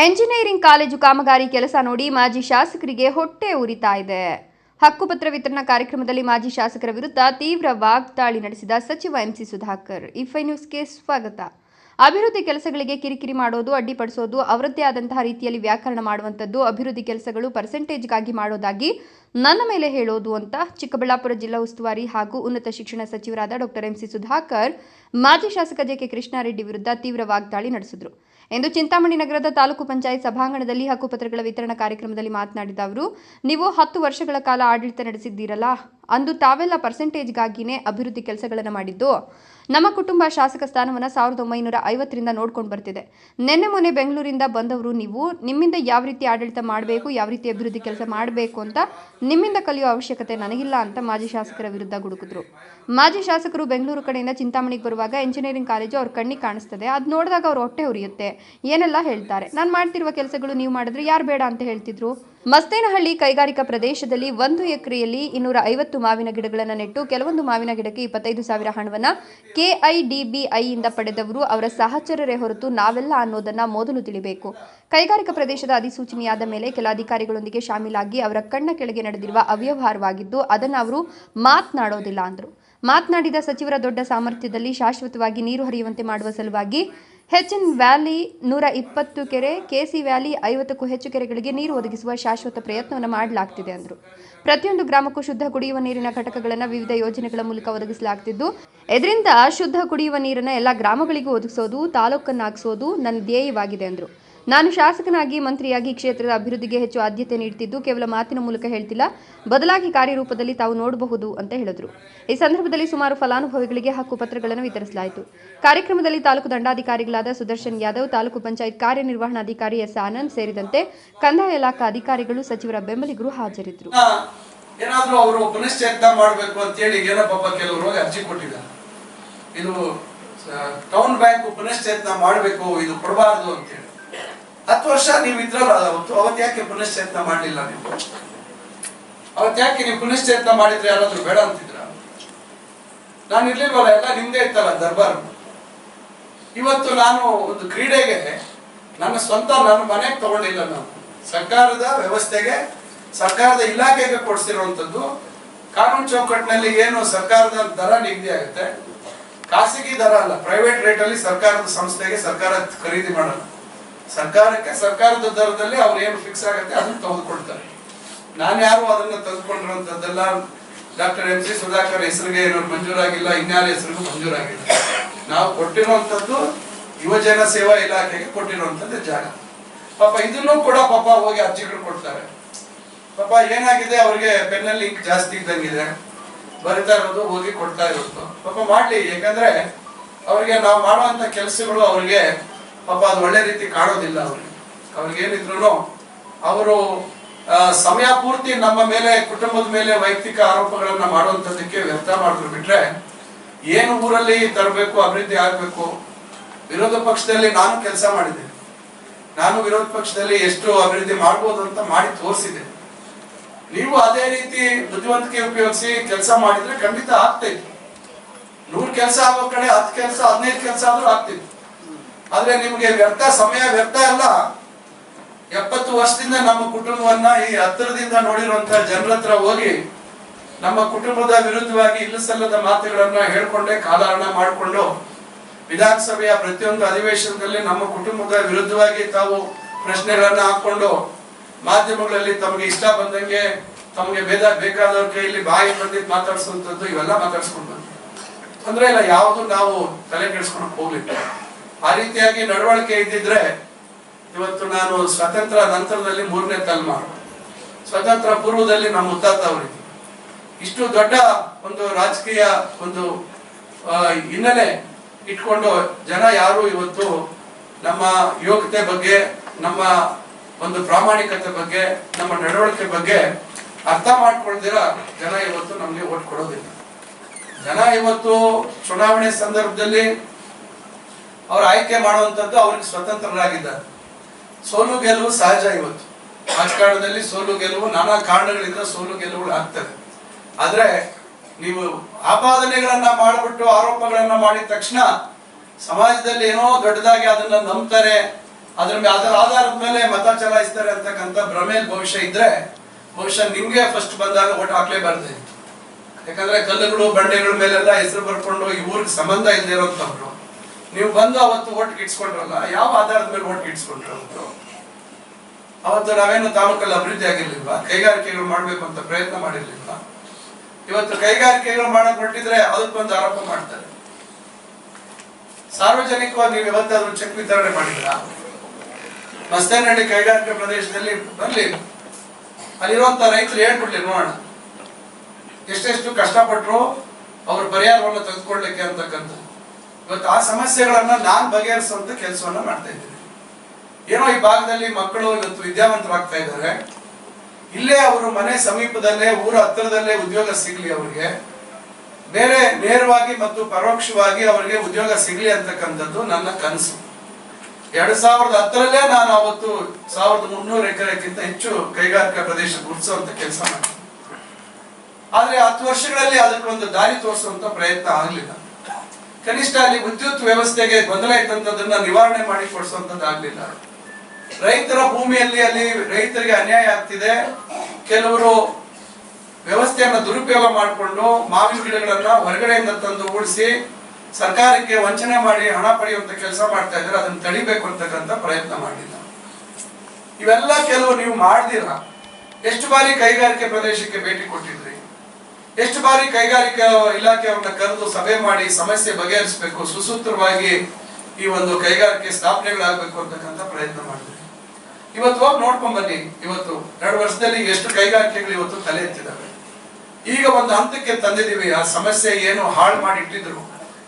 Engineering college ಕಾಮಗಾರಿ ಕೆಲಸ ನೋಡಿ ಮಾಜಿ ಶಾಸಕರಿಗೆ ಹೊಟ್ಟೆ ಉರಿತಾ ಇದೆ. ಹಕ್ಕುಪತ್ರ ವಿತರಣಾ ಕಾರ್ಯಕ್ರಮದಲ್ಲಿ ಮಾಜಿ ಶಾಸಕರ ವಿರುದ್ಧ ತೀವ್ರ ವಾಗ್ದಾಳಿ ನಡೆಸಿದ ಸಚಿವ ಎಂಸಿ ಸುಧಾಕರ್. ಇಫೈ ನ್ಯೂಸ್ಗೆ ಸ್ವಾಗತ. ಅಭಿವೃದ್ಧಿ ಕೆಲಸಗಳಿಗೆ ಕಿರಿಕಿರಿ ಮಾಡೋದು, ಅಡ್ಡಿಪಡಿಸೋದು, ಅವರದ್ದೇ ಆದಂತಹ ರೀತಿಯಲ್ಲಿ ವ್ಯಾಕರಣ ಮಾಡುವಂಥದ್ದು, ಅಭಿವೃದ್ಧಿ ಕೆಲಸಗಳು ಪರ್ಸೆಂಟೇಜ್ಗಾಗಿ ಮಾಡೋದಾಗಿ ನನ್ನ ಮೇಲೆ ಹೇಳೋದು ಅಂತ ಚಿಕ್ಕಬಳ್ಳಾಪುರ ಜಿಲ್ಲಾ ಉಸ್ತುವಾರಿ ಹಾಗೂ ಉನ್ನತ ಶಿಕ್ಷಣ ಸಚಿವರಾದ ಡಾಕ್ಟರ್ ಎಂಸಿ ಸುಧಾಕರ್ ಮಾಜಿ ಶಾಸಕ ಜೆಕೆ ಕೃಷ್ಣಾರೆಡ್ಡಿ ವಿರುದ್ಧ ತೀವ್ರ ವಾಗ್ದಾಳಿ ನಡೆಸಿದರು. ಎಂದು ಚಿಂತಾಮಣಿ ನಗರದ ತಾಲೂಕು ಪಂಚಾಯತ್ ಸಭಾಂಗಣದಲ್ಲಿ ಹಕ್ಕುಪತ್ರಗಳ ವಿತರಣಾ ಕಾರ್ಯಕ್ರಮದಲ್ಲಿ ಮಾತನಾಡಿದ ಅವರು, ನೀವು ಹತ್ತು ವರ್ಷಗಳ ಕಾಲ ಆಡಳಿತ ನಡೆಸಿದ್ದೀರಲ್ಲ, ಅಂದು ತಾವೆಲ್ಲ ಪರ್ಸೆಂಟೇಜ್ಗಾಗಿನೇ ಅಭಿವೃದ್ಧಿ ಕೆಲಸಗಳನ್ನು ಮಾಡಿದ್ದು. ನಮ್ಮ ಕುಟುಂಬ ಶಾಸಕ ಸ್ಥಾನವನ್ನು ಸಾವಿರದ ಒಂಬೈನೂರ ಐವತ್ತರಿಂದ ನೋಡ್ಕೊಂಡು ಬರ್ತಿದೆ. ನಿನ್ನೆ ಮೊನ್ನೆ ಬೆಂಗಳೂರಿಂದ ಬಂದವರು ನೀವು, ನಿಮ್ಮಿಂದ ಯಾವ ರೀತಿ ಆಡಳಿತ ಮಾಡಬೇಕು, ಯಾವ ರೀತಿ ಅಭಿವೃದ್ಧಿ ಕೆಲಸ ಮಾಡಬೇಕು ಅಂತ ನಿಮ್ಮಿಂದ ಕಲಿಯೋ ಅವಶ್ಯಕತೆ ನನಗಿಲ್ಲ ಅಂತ ಮಾಜಿ ಶಾಸಕರ ವಿರುದ್ಧ ಗುಡುಕಿದ್ರು. ಮಾಜಿ ಶಾಸಕರು ಬೆಂಗಳೂರು ಕಡೆಯಿಂದ ಚಿಂತಾಮಣಿಗೆ ಬರುವಾಗ ಇಂಜಿನಿಯರಿಂಗ್ ಕಾಲೇಜು ಅವ್ರ ಕಣ್ಣಿಗೆ ಕಾಣಿಸ್ತದೆ. ಅದು ನೋಡಿದಾಗ ಅವ್ರ ಹೊಟ್ಟೆ ಉರಿಯುತ್ತೆ. ಏನೆಲ್ಲ ಹೇಳ್ತಾರೆ? ನಾನು ಮಾಡ್ತಿರುವ ಕೆಲಸಗಳು ನೀವು ಮಾಡಿದ್ರೆ ಯಾರು ಬೇಡ ಅಂತ ಹೇಳ್ತಿದ್ರು? ಮಸ್ತೇನಹಳ್ಳಿ ಕೈಗಾರಿಕಾ ಪ್ರದೇಶದಲ್ಲಿ ಒಂದು ಎಕರೆಯಲ್ಲಿ ಇನ್ನೂರ ಐವತ್ತು ಮಾವಿನ ಗಿಡಗಳನ್ನು ನೆಟ್ಟು ಕೆಲವೊಂದು ಮಾವಿನ ಗಿಡಕ್ಕೆ ಇಪ್ಪತ್ತೈದು ಸಾವಿರ ಹಣವನ್ನು ಕೆಐಡಿಬಿಐಯಿಂದ ಪಡೆದವರು ಅವರ ಸಹಚರರೇ ಹೊರತು ನಾವೆಲ್ಲ ಅನ್ನೋದನ್ನು ಮೊದಲು ತಿಳಿಬೇಕು. ಕೈಗಾರಿಕಾ ಪ್ರದೇಶದ ಅಧಿಸೂಚನೆಯಾದ ಮೇಲೆ ಕೆಲ ಅಧಿಕಾರಿಗಳೊಂದಿಗೆ ಶಾಮೀಲಾಗಿ ಅವರ ಕಣ್ಣ ಕೆಳಗೆ ನಡೆದಿರುವ ಅವ್ಯವಹಾರವಾಗಿದ್ದು, ಅದನ್ನು ಅವರು ಮಾತನಾಡೋದಿಲ್ಲ ಅಂದರು. ಮಾತನಾಡಿದ ಸಚಿವರ ದೊಡ್ಡ ಸಾಮರ್ಥ್ಯದಲ್ಲಿ ಶಾಶ್ವತವಾಗಿ ನೀರು ಹರಿಯುವಂತೆ ಮಾಡುವ ಸಲುವಾಗಿ ಹೆಚ್ಎನ್ ವ್ಯಾಲಿ ನೂರ ಇಪ್ಪತ್ತು ಕೆರೆ, ಕೆಸಿ ವ್ಯಾಲಿ ಐವತ್ತಕ್ಕೂ ಹೆಚ್ಚು ಕೆರೆಗಳಿಗೆ ನೀರು ಒದಗಿಸುವ ಶಾಶ್ವತ ಪ್ರಯತ್ನವನ್ನು ಮಾಡಲಾಗ್ತಿದೆ ಅಂದರು. ಪ್ರತಿಯೊಂದು ಗ್ರಾಮಕ್ಕೂ ಶುದ್ಧ ಕುಡಿಯುವ ನೀರಿನ ಘಟಕಗಳನ್ನು ವಿವಿಧ ಯೋಜನೆಗಳ ಮೂಲಕ ಒದಗಿಸಲಾಗ್ತಿದ್ದು ಇದರಿಂದ ಶುದ್ಧ ಕುಡಿಯುವ ನೀರನ್ನು ಎಲ್ಲ ಗ್ರಾಮಗಳಿಗೂ ಒದಗಿಸೋದು ತಾಲೂಕನ್ನಾಗಿಸೋದು ನನ್ನ ಧ್ಯೇಯವಾಗಿದೆ ಅಂದರು. ನಾನು ಶಾಸಕನಾಗಿ ಮಂತ್ರಿಯಾಗಿ ಕ್ಷೇತ್ರದ ಅಭಿವೃದ್ಧಿಗೆ ಹೆಚ್ಚು ಆದ್ಯತೆ ನೀಡುತ್ತಿದ್ದು ಕೇವಲ ಮಾತಿನ ಮೂಲಕ ಹೇಳ್ತಿಲ್ಲ, ಬದಲಾಗಿ ಕಾರ್ಯರೂಪದಲ್ಲಿ ತಾವು ನೋಡಬಹುದು ಅಂತ ಹೇಳಿದರು. ಈ ಸಂದರ್ಭದಲ್ಲಿ ಸುಮಾರು ಫಲಾನುಭವಿಗಳಿಗೆ ಹಕ್ಕುಪತ್ರಗಳನ್ನು ವಿತರಿಸಲಾಯಿತು. ಕಾರ್ಯಕ್ರಮದಲ್ಲಿ ತಾಲೂಕು ದಂಡಾಧಿಕಾರಿಗಳಾದ ಸುದರ್ಶನ್ ಯಾದವ್, ತಾಲೂಕು ಪಂಚಾಯತ್ ಕಾರ್ಯನಿರ್ವಹಣಾಧಿಕಾರಿ ಎಸ್ ಆನಂದ್ ಸೇರಿದಂತೆ ಕಂದಾಯ ಇಲಾಖಾ ಅಧಿಕಾರಿಗಳು, ಸಚಿವರ ಬೆಂಬಲಿಗರು ಹಾಜರಿದ್ದರು. ಏನಾದರೂ ಅವರು ಪುನಶ್ಚೇತನ ಮಾಡಬೇಕು ಅಂತೇಳಿ ಹೇಳಿ ಪಾಪ ಕೆಲವರು ಅರ್ಜಿ ಕೊಟ್ಟಿದ್ದಾರೆ. ಇದು ಟೌನ್ ಬ್ಯಾಂಕ್ ಪುನಶ್ಚೇತನ ಮಾಡಬೇಕು, ಇದು ಕೊಡಬಾರದು ಅಂತೇಳಿ. ಹತ್ತು ವರ್ಷ ನೀವು ಇದ್ರಲ್ಲ ಅವತ್ತು ಯಾಕೆ ಪುನಶ್ಚೇತನ ಮಾಡಲಿಲ್ಲ ನೀವು? ಅವತ್ತು ಯಾಕೆ ನೀವು ಪುನಶ್ಚೇತನ ಮಾಡಿದ್ರೆ ಯಾರಾದ್ರೂ ಬೇಡ ಅಂತಿದ್ರ? ನಾನು ಇರ್ಲಿಲ್ವಲ್ಲ, ಎಲ್ಲ ನಿಮ್ದೇ ಇತ್ತಲ್ಲ ದರ್ಬಾರ್. ಇವತ್ತು ನಾನು ಒಂದು ಕ್ರೀಡೆಗೆ ನನ್ನ ಸ್ವಂತ ನಾನು ಮನೆಗೆ ತಗೊಂಡಿಲ್ಲ ನಾನು. ಸರ್ಕಾರದ ವ್ಯವಸ್ಥೆಗೆ, ಸರ್ಕಾರದ ಇಲಾಖೆಗೆ ಕೊಡಿಸಿರುವಂತದ್ದು ಕಾನೂನು ಚೌಕಟ್ಟಿನಲ್ಲಿ ಏನು ಸರ್ಕಾರದ ದರ ನಿಗದಿ ಆಗುತ್ತೆ? ಖಾಸಗಿ ದರ ಅಲ್ಲ ಪ್ರೈವೇಟ್ ರೇಟ್ ಅಲ್ಲಿ ಸರ್ಕಾರದ ಸಂಸ್ಥೆಗೆ ಸರ್ಕಾರ ಖರೀದಿ ಮಾಡಲ್ಲ. ಸರ್ಕಾರಕ್ಕೆ, ಸರ್ಕಾರದ ದರದಲ್ಲಿ ಅವ್ರು ಏನು ಫಿಕ್ಸ್ ಆಗುತ್ತೆ ಅದನ್ನ ತೆಗೆದುಕೊಳ್ತಾರೆ. ನಾನು ಯಾರು ಅದನ್ನ ತೆಗೆದುಕೊಂಡಿರುವಂತದ್ದೆಲ್ಲ ಡಾಕ್ಟರ್ ಎಂ ಸಿ ಸುಧಾಕರ್ ಹೆಸರಿಗೆ ಮಂಜೂರಾಗಿಲ್ಲ, ಇನ್ಯಾರ ಹೆಸರಿಗೂ ಮಂಜೂರಾಗಿಲ್ಲ. ನಾವು ಕೊಟ್ಟಿರುವಂತದ್ದು ಯುವಜನ ಸೇವಾ ಇಲಾಖೆಗೆ ಕೊಟ್ಟಿರುವಂತದ್ದು ಜಾಗ. ಪಾಪ ಇದನ್ನು ಕೂಡ ಪಾಪ ಹೋಗಿ ಅರ್ಜಿಗಳು ಕೊಡ್ತಾರೆ. ಪಾಪ ಏನಾಗಿದೆ, ಅವ್ರಿಗೆ ಪೆನ್ನಲ್ಲಿ ಇಂಕ್ ಜಾಸ್ತಿ ಇದ್ದಂಗಿದೆ. ಬರಿತಾ ಇರೋದು, ಹೋಗಿ ಕೊಡ್ತಾ ಇರೋದು. ಪಾಪ ಮಾಡ್ಲಿ, ಯಾಕಂದ್ರೆ ಅವ್ರಿಗೆ ನಾವು ಮಾಡುವಂತ ಕೆಲಸಗಳು ಅವ್ರಿಗೆ ಪಾಪ ಅದು ಒಳ್ಳೆ ರೀತಿ ಕಾಣೋದಿಲ್ಲ ಅವ್ರಿಗೆ. ಅವ್ರಿಗೆ ಏನಿದ್ರು ಅವರು ಸಮಯ ಪೂರ್ತಿ ನಮ್ಮ ಮೇಲೆ, ಕುಟುಂಬದ ಮೇಲೆ ವೈಯಕ್ತಿಕ ಆರೋಪಗಳನ್ನ ಮಾಡುವಂಥದ್ದಕ್ಕೆ ವ್ಯರ್ಥ ಮಾಡಿದ್ರು ಬಿಟ್ರೆ ಏನು ಊರಲ್ಲಿ ತರಬೇಕು, ಅಭಿವೃದ್ಧಿ ಆಗಬೇಕು, ವಿರೋಧ ಪಕ್ಷದಲ್ಲಿ ನಾನು ಕೆಲಸ ಮಾಡಿದೆ ನಾನು ವಿರೋಧ ಪಕ್ಷದಲ್ಲಿ ಎಷ್ಟು ಅಭಿವೃದ್ಧಿ ಮಾಡ್ಬೋದು ಅಂತ ಮಾಡಿ ತೋರಿಸಿದೆ ನೀವು ಅದೇ ರೀತಿ ಬುದ್ಧಿವಂತಿಕೆ ಉಪಯೋಗಿಸಿ ಕೆಲಸ ಮಾಡಿದ್ರೆ ಖಂಡಿತ ಆಗ್ತೈತಿ ನೂರ್ ಕೆಲಸ ಆಗೋ ಕಡೆ ಹತ್ತು ಕೆಲಸ, ಹದಿನೈದು ಕೆಲಸ ಆದ್ರೂ ಆಗ್ತಿತ್ತು ಆದ್ರೆ ನಿಮ್ಗೆ ವ್ಯರ್ಥ, ಸಮಯ ವ್ಯರ್ಥ ಅಲ್ಲ. ಎಪ್ಪತ್ತು ವರ್ಷದಿಂದ ನಮ್ಮ ಕುಟುಂಬವನ್ನ ಈ ಹತ್ತಿರದಿಂದ ನೋಡಿರುವಂತ ಜನರ ಹತ್ರ ಹೋಗಿ ನಮ್ಮ ಕುಟುಂಬದ ವಿರುದ್ಧವಾಗಿ ಇಲ್ಲ ಸಲ್ಲದ ಮಾತುಗಳನ್ನ ಹೇಳ್ಕೊಂಡೆ, ಕಾಲಹರಣ ಮಾಡಿಕೊಂಡು ವಿಧಾನಸಭೆಯ ಪ್ರತಿಯೊಂದು ಅಧಿವೇಶನದಲ್ಲಿ ನಮ್ಮ ಕುಟುಂಬದ ವಿರುದ್ಧವಾಗಿ ತಾವು ಪ್ರಶ್ನೆಗಳನ್ನ ಹಾಕೊಂಡು ಮಾಧ್ಯಮಗಳಲ್ಲಿ ತಮಗೆ ಇಷ್ಟ ಬಂದಂಗೆ ತಮಗೆ ಭೇದ ಬೇಕಾದವ್ರ ಕೈಯಲ್ಲಿ ಬಾಯಿ ಬಂದಿದ್ದು ಮಾತಾಡಿಸುವಂತದ್ದು ಇವೆಲ್ಲ ಮಾತಾಡಿಸ್ಕೊಂಡು ಬಂದ್ವಿ. ತೊಂದ್ರೆ ಇಲ್ಲ, ಯಾವುದು ನಾವು ತಲೆ ಕೆಡಿಸ್ಕೊಂಡು ಹೋಗ್ಲಿಲ್ಲ ಆ ರೀತಿಯಾಗಿ ನಡವಳಿಕೆ ಇದ್ದಿದ್ರೆ ಇವತ್ತು ನಾನು ಸ್ವತಂತ್ರ ನಂತರದಲ್ಲಿ ಮೂರನೇ ತಲೆಮಾರು. ಸ್ವತಂತ್ರ ಪೂರ್ವದಲ್ಲಿ ನಮ್ಮ ಮುತ್ತಾತ ಅವರಿಗೆ ಇಷ್ಟು ದೊಡ್ಡ ಒಂದು ರಾಜಕೀಯ ಒಂದು ಹಿನ್ನೆಲೆ ಇಟ್ಕೊಂಡು ಜನ ಯಾರು ಇವತ್ತು ನಮ್ಮ ಯೋಗ್ಯತೆ ಬಗ್ಗೆ, ನಮ್ಮ ಒಂದು ಪ್ರಾಮಾಣಿಕತೆ ಬಗ್ಗೆ, ನಮ್ಮ ನಡವಳಿಕೆ ಬಗ್ಗೆ ಅರ್ಥ ಮಾಡ್ಕೊಳ್ದಿರ ಜನ ಇವತ್ತು ನಮಗೆ ಓಟ್ ಕೊಡೋದಿಲ್ಲ. ಜನ ಇವತ್ತು ಚುನಾವಣೆ ಸಂದರ್ಭದಲ್ಲಿ ಅವ್ರ ಆಯ್ಕೆ ಮಾಡುವಂತದ್ದು ಅವ್ರಿಗೆ ಸ್ವತಂತ್ರರಾಗಿದ್ದಾರೆ. ಸೋಲು ಗೆಲುವು ಸಹಜ ಇವತ್ತು. ರಾಜಕಾರಣದಲ್ಲಿ ಸೋಲು ಗೆಲುವು, ನಾನಾ ಕಾರಣಗಳಿಂದ ಸೋಲು ಗೆಲುವುಗಳು ಆಗ್ತದೆ ಆದ್ರೆ ನೀವು ಆಪಾದನೆಗಳನ್ನ ಮಾಡಿಬಿಟ್ಟು ಆರೋಪಗಳನ್ನ ಮಾಡಿದ ತಕ್ಷಣ ಸಮಾಜದಲ್ಲಿ ಏನೋ ದೊಡ್ಡದಾಗಿ ಅದನ್ನ ನಂಬ್ತಾರೆ, ಅದ್ರ ಅದರ ಆಧಾರದ ಮೇಲೆ ಮತ ಚಲಾಯಿಸ್ತಾರೆ ಅಂತಕ್ಕಂಥ ಭ್ರಮೆ ಭವಿಷ್ಯ ಇದ್ರೆ ಬಹುಶಃ ನಿಮ್ಗೆ ಫಸ್ಟ್ ಬಂದಾಗ ಓಟ್ ಹಾಕ್ಲೇಬಾರ್ದು. ಯಾಕಂದ್ರೆ ಕಲ್ಲುಗಳು, ಬಂಡೆಗಳ ಮೇಲೆಲ್ಲ ಹೆಸರು ಬರ್ಕೊಂಡು ಈ ಊರಿಗೆ ಸಂಬಂಧ ಇಲ್ಲದೆ ಇರೋಂಥವ್ರು. ನೀವು ಬಂದು ಅವತ್ತು ಓಟ್ ಗಿಟ್ಸ್ಕೊಂಡ್ರಲ್ಲ ಯಾವ ಆಧಾರದ ಮೇಲೆ ಓಟ್ ಗಿಟ್ಸ್ಕೊಂಡ್ರು ಅವತ್ತು ನಾವೇನು ತಾಲೂಕಲ್ಲಿ ಅಭಿವೃದ್ಧಿ ಆಗಿರ್ಲಿಲ್ವಾ? ಕೈಗಾರಿಕೆಗಳು ಮಾಡ್ಬೇಕು ಅಂತ ಪ್ರಯತ್ನ ಮಾಡಿರ್ಲಿಲ್ವಾ? ಇವತ್ತು ಕೈಗಾರಿಕೆಗಳು ಮಾಡಕ್ ಹೊರಟಿದ್ರೆ ಅದಕ್ಕೊಂದು ಆರೋಪ ಮಾಡ್ತಾರೆ. ಸಾರ್ವಜನಿಕವಾಗಿ ನೀವು ಯಾವತ್ತಾದ್ರೂ ಚೆಕ್ ವಿತರಣೆ ಮಾಡಿದ್ರ? ಮಸ್ತೇನಹಳ್ಳಿ ಕೈಗಾರಿಕೆ ಪ್ರದೇಶದಲ್ಲಿ ಬರ್ಲಿ. ಅಲ್ಲಿರುವಂತ ರೈತರು ಹೇಳ್ಬಿಡ್ಲಿ ನೋಡೋಣ. ಎಷ್ಟೆಷ್ಟು ಕಷ್ಟಪಟ್ಟರು ಅವ್ರ ಪರಿಹಾರವನ್ನು ತೆಗೆದುಕೊಳ್ಳಿಕ್ಕೆ ಅಂತಕ್ಕಂಥದ್ದು. ಇವತ್ತು ಆ ಸಮಸ್ಯೆಗಳನ್ನ ನಾನು ಬಗೆಹರಿಸುವಂತ ಕೆಲಸವನ್ನ ಮಾಡ್ತಾ ಇದ್ದೀನಿ. ಏನೋ ಈ ಭಾಗದಲ್ಲಿ ಮಕ್ಕಳು ಇವತ್ತು ವಿದ್ಯಾವಂತರಾಗ್ತಾ ಇದ್ದಾರೆ. ಇಲ್ಲೇ ಅವರು ಮನೆ ಸಮೀಪದಲ್ಲೇ, ಊರ ಹತ್ತಿರದಲ್ಲೇ ಉದ್ಯೋಗ ಸಿಗ್ಲಿ ಅವರಿಗೆ. ಬೇರೆ ನೇರವಾಗಿ ಮತ್ತು ಪರೋಕ್ಷವಾಗಿ ಅವರಿಗೆ ಉದ್ಯೋಗ ಸಿಗ್ಲಿ ಅಂತಕ್ಕಂಥದ್ದು ನನ್ನ ಕನಸು. ಎರಡ್ ಸಾವಿರದ ಹತ್ತರಲ್ಲೇ ನಾನು ಅವತ್ತು ಸಾವಿರದ ಮುನ್ನೂರು ಎಕರೆಕ್ಕಿಂತ ಹೆಚ್ಚು ಕೈಗಾರಿಕಾ ಪ್ರದೇಶ ಗುರುತಿಸುವಂತ ಕೆಲಸ ಮಾಡಿದೆ. ಆದ್ರೆ ಹತ್ತು ವರ್ಷಗಳಲ್ಲಿ ಅದಕ್ಕೊಂದು ದಾರಿ ತೋರಿಸುವಂತ ಪ್ರಯತ್ನ ಆಗ್ಲಿಲ್ಲ. ಕನಿಷ್ಠ ಅಲ್ಲಿ ವಿದ್ಯುತ್ ವ್ಯವಸ್ಥೆಗೆ ಗೊಂದಲ ಇದ್ದಂಥದ್ದನ್ನ ನಿವಾರಣೆ ಮಾಡಿ ಕೊಡಿಸುವಂತದ್ದು ಆಗ್ಲಿಲ್ಲ. ರೈತರ ಭೂಮಿಯಲ್ಲಿ ಅಲ್ಲಿ ರೈತರಿಗೆ ಅನ್ಯಾಯ ಆಗ್ತಿದೆ. ಕೆಲವರು ವ್ಯವಸ್ಥೆಯನ್ನು ದುರುಪಯೋಗ ಮಾಡಿಕೊಂಡು ಮಾವಿನ ಗಿಡಗಳನ್ನ ಹೊರಗಡೆಯಿಂದ ತಂದು ಉಳಿಸಿ ಸರ್ಕಾರಕ್ಕೆ ವಂಚನೆ ಮಾಡಿ ಹಣ ಪಡೆಯುವಂತ ಕೆಲಸ ಮಾಡ್ತಾ ಇದ್ದಾರೆ. ಅದನ್ನ ತಡಿಬೇಕು ಅಂತಕ್ಕಂಥ ಪ್ರಯತ್ನ ಮಾಡಿಲ್ಲ. ಇವೆಲ್ಲ ಕೆಲವು ನೀವು ಮಾಡ್ದಿರ? ಎಷ್ಟು ಬಾರಿ ಕೈಗಾರಿಕೆ ಪ್ರದೇಶಕ್ಕೆ ಭೇಟಿ ಕೊಟ್ಟಿದ್ರಿ? ಎಷ್ಟು ಬಾರಿ ಕೈಗಾರಿಕಾ ಇಲಾಖೆಯವ್ರನ್ನ ಕರೆದು ಸಭೆ ಮಾಡಿ ಸಮಸ್ಯೆ ಬಗೆಹರಿಸಬೇಕು, ಸುಸೂತ್ರವಾಗಿ ಈ ಒಂದು ಕೈಗಾರಿಕೆ ಸ್ಥಾಪನೆಗಳಾಗಬೇಕು ಅಂತಕ್ಕಂಥ ಪ್ರಯತ್ನ ಮಾಡಿದ್ರಿ ಇವತ್ತು ಹೋಗಿ ನೋಡ್ಕೊಂಡ್ ಬನ್ನಿ. ಇವತ್ತು ಎರಡು ವರ್ಷದಲ್ಲಿ ಎಷ್ಟು ಕೈಗಾರಿಕೆಗಳು ಇವತ್ತು ತಲೆ ಎತ್ತಿದಾವೆ. ಈಗ ಒಂದು ಹಂತಕ್ಕೆ ತಂದಿದೀವಿ ಆ ಸಮಸ್ಯೆ ಏನು ಹಾಳು ಮಾಡಿ ಇಟ್ಟಿದ್ರು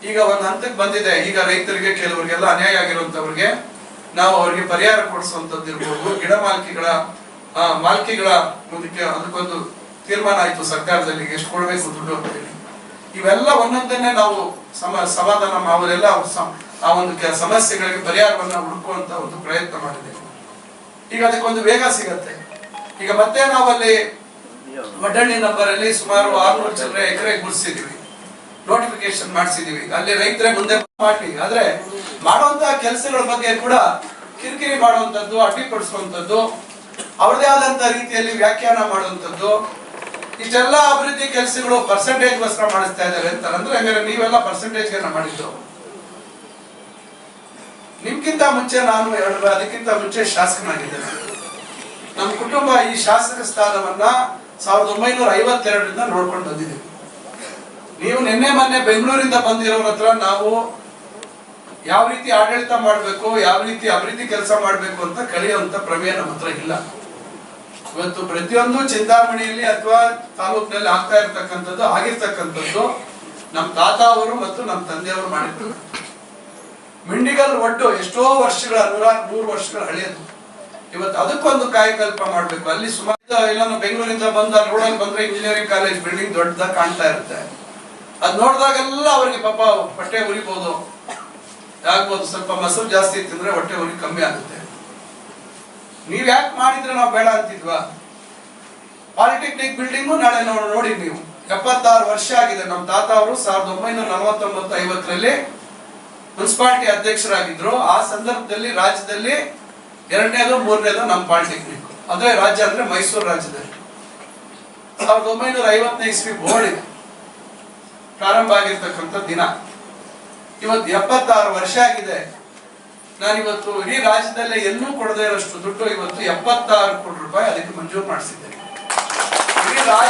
ಈಗ ಒಂದು ಹಂತಕ್ಕೆ ಬಂದಿದೆ. ಈಗ ರೈತರಿಗೆ ಕೆಲವರಿಗೆಲ್ಲ ಅನ್ಯಾಯ ಆಗಿರುವಂತವ್ರಿಗೆ ನಾವು ಅವರಿಗೆ ಪರಿಹಾರ ಕೊಡಿಸುವಂತದ್ದು ಇರ್ಬೋದು ಗಿಡ ಮಾಲಕಿಗಳ ಮಾಲಕಿಗಳ ಅದಕ್ಕೊಂದು ತೀರ್ಮಾನ ಆಯ್ತು ಸರ್ಕಾರದಲ್ಲಿ, ಎಷ್ಟು ಕೊಡಬೇಕು ದುಡ್ಡು ಅಂತ ಹೇಳಿ. ಇವೆಲ್ಲ ಒಂದೊಂದನ್ನೇ ನಾವು ಸಮ, ಸಮಾಧಾನ ಅವರೆಲ್ಲ ಆ ಒಂದು ಸಮಸ್ಯೆಗಳಿಗೆ ಪರಿಹಾರವನ್ನು ಹುಡುಕುವಂತ ಒಂದು ಪ್ರಯತ್ನ ಮಾಡಿದೆ ಈಗ ಅದಕ್ಕೊಂದು ವೇಗ ಸಿಗತ್ತೆ. ಈಗ ಮತ್ತೆ ನಾವಲ್ಲಿ ನಂಬರ್ ಅಲ್ಲಿ ಸುಮಾರು ಆರ್ನೂರು ಜನ ಎಕರೆ ಗುಡಿಸಿದೀವಿ ನೋಟಿಫಿಕೇಶನ್ ಮಾಡಿಸಿದೀವಿ ಅಲ್ಲಿ ರೈತರೇ ಮುಂದೆ ಮಾಡಿ ಆದ್ರೆ ಮಾಡುವಂತಹ ಕೆಲಸಗಳ ಬಗ್ಗೆ ಕೂಡ ಕಿರಿಕಿರಿ ಮಾಡುವಂತದ್ದು ಅಡ್ಡಿಪಡಿಸುವಂತದ್ದು ಅವ್ರದೇ ಆದಂತ ರೀತಿಯಲ್ಲಿ ವ್ಯಾಖ್ಯಾನ ಮಾಡುವಂತದ್ದು ಇಷ್ಟೆಲ್ಲ ಅಭಿವೃದ್ಧಿ ಕೆಲಸಗಳು ಪರ್ಸೆಂಟೇಜ್ ಗೋಸ್ಕರ ಮಾಡಿಸ್ತಾ ಇದ್ದಾರೆ ಅಂತ ಅಂದ್ರೆ, ಹಂಗಾರೆ ನೀವೆಲ್ಲ ಪರ್ಸೆಂಟೇಜ್ ಮಾಡಿದ್ದು. ನಿಮ್ಗಿಂತ ಮುಂಚೆ ನಾನು ಎರಡು ಅದಕ್ಕಿಂತ ಮುಂಚೆ ಶಾಸಕನಾಗಿದ್ದೇನೆ. ನಮ್ಮ ಕುಟುಂಬ ಈ ಶಾಸಕ ಸ್ಥಾನವನ್ನ ಸಾವಿರದ ಒಂಬೈನೂರ ಐವತ್ತೆರಡರಿಂದ ನೋಡ್ಕೊಂಡು ಬಂದಿದ್ದೀವಿ ನೀವು ನಿನ್ನೆ ಮೊನ್ನೆ ಬೆಂಗಳೂರಿಂದ ಬಂದಿರೋರ ಹತ್ರ ನಾವು ಯಾವ ರೀತಿ ಆಡಳಿತ ಮಾಡಬೇಕು, ಯಾವ ರೀತಿ ಅಭಿವೃದ್ಧಿ ಕೆಲಸ ಮಾಡಬೇಕು ಅಂತ ಕಲಿಯುವಂತ ಪ್ರಮೇಯ ನಮ್ಮ ಹತ್ರ ಇಲ್ಲ. ಇವತ್ತು ಪ್ರತಿಯೊಂದು ಚಿಂತಾಮಣಿಯಲ್ಲಿ ಅಥವಾ ತಾಲೂಕಿನಲ್ಲಿ ಆಗ್ತಾ ಇರ್ತಕ್ಕಂಥದ್ದು, ಆಗಿರ್ತಕ್ಕಂಥದ್ದು ನಮ್ಮ ತಾತ ಅವರು ಮತ್ತು ನಮ್ಮ ತಂದೆಯವರು ಮಾಡಿದ್ರು ಮಿಂಡಿಗಲ್ ಒಟ್ಟು ಎಷ್ಟೋ ವರ್ಷಗಳ, ನೂರ ನೂರು ವರ್ಷಗಳ ಹಳೆಯದು. ಇವತ್ತು ಅದಕ್ಕೊಂದು ಕಾಯಕಲ್ಪ ಮಾಡಬೇಕು. ಅಲ್ಲಿ ಸುಮಾರು ಎಲ್ಲಾನು ಬೆಂಗಳೂರಿಂದ ಬಂದ ನೋಡೋಕೆ ಬಂದ್ರೆ ಇಂಜಿನಿಯರಿಂಗ್ ಕಾಲೇಜ್ ಬಿಲ್ಡಿಂಗ್ ದೊಡ್ಡದಾಗ ಕಾಣ್ತಾ ಇರುತ್ತೆ. ಅದ್ ನೋಡಿದಾಗೆಲ್ಲ ಅವ್ರಿಗೆ ಪಾಪ ಹೊಟ್ಟೆ ಉರಿಬಹುದು ಆಗ್ಬೋದು. ಸ್ವಲ್ಪ ಮೊಸರು ಜಾಸ್ತಿ ತಿಂದ್ರೆ ಹೊಟ್ಟೆ ಉರಿ ಕಮ್ಮಿ ಆಗುತ್ತೆ. ನೀವ್ ಯಾಕೆ ಮಾಡಿದ್ರೆ ನಾವು ಬೇಡ ಅಂತಿದ್ವಾ? ಪಾಲಿಟೆಕ್ನಿಕ್ ಬಿಲ್ಡಿಂಗು ನಾಳೆ ನಾವು ನೋಡಿ ನೀವು. ಎಪ್ಪತ್ತಾರು ವರ್ಷ ಆಗಿದೆ. ನಮ್ಮ ತಾತ ಅವರು ಸಾವಿರದ ಒಂಬೈನೂರ ನಲವತ್ತೊಂಬತ್ತು ಐವತ್ತರಲ್ಲಿ ಮುನ್ಸಿಪಾಲಿಟಿ ಅಧ್ಯಕ್ಷರಾಗಿದ್ರು. ಆ ಸಂದರ್ಭದಲ್ಲಿ ರಾಜ್ಯದಲ್ಲಿ ಎರಡನೇದು, ಮೂರನೇದು ನಮ್ಮ ಪಾಲಿಟೆಕ್ನಿಕ್ ಅದೇ ರಾಜ್ಯ ಅಂದ್ರೆ ಮೈಸೂರು ರಾಜ್ಯದಲ್ಲಿ. ಸಾವಿರದ ಒಂಬೈನೂರ ಐವತ್ತನೇ ಇಸ್ವಿ ಬೋರ್ಡ್ ಇದೆ ಪ್ರಾರಂಭ ಆಗಿರ್ತಕ್ಕಂಥ ದಿನ. ಇವತ್ತು ಎಪ್ಪತ್ತಾರು ವರ್ಷ ಆಗಿದೆ. ನಾನಿವತ್ತು ಇಡೀ ರಾಜ್ಯದಲ್ಲೇ ಎಲ್ಲೂ ಕೊಡದೇ ಇರೋಷ್ಟು ದುಡ್ಡು ಇವತ್ತು ಎಪ್ಪತ್ತಾರು ಕೋಟಿ ರೂಪಾಯಿ ಅದಕ್ಕೆ ಮಂಜೂರು ಮಾಡಿಸಿದ್ದೇನೆ. ಇಡೀ ರಾಜ್ಯ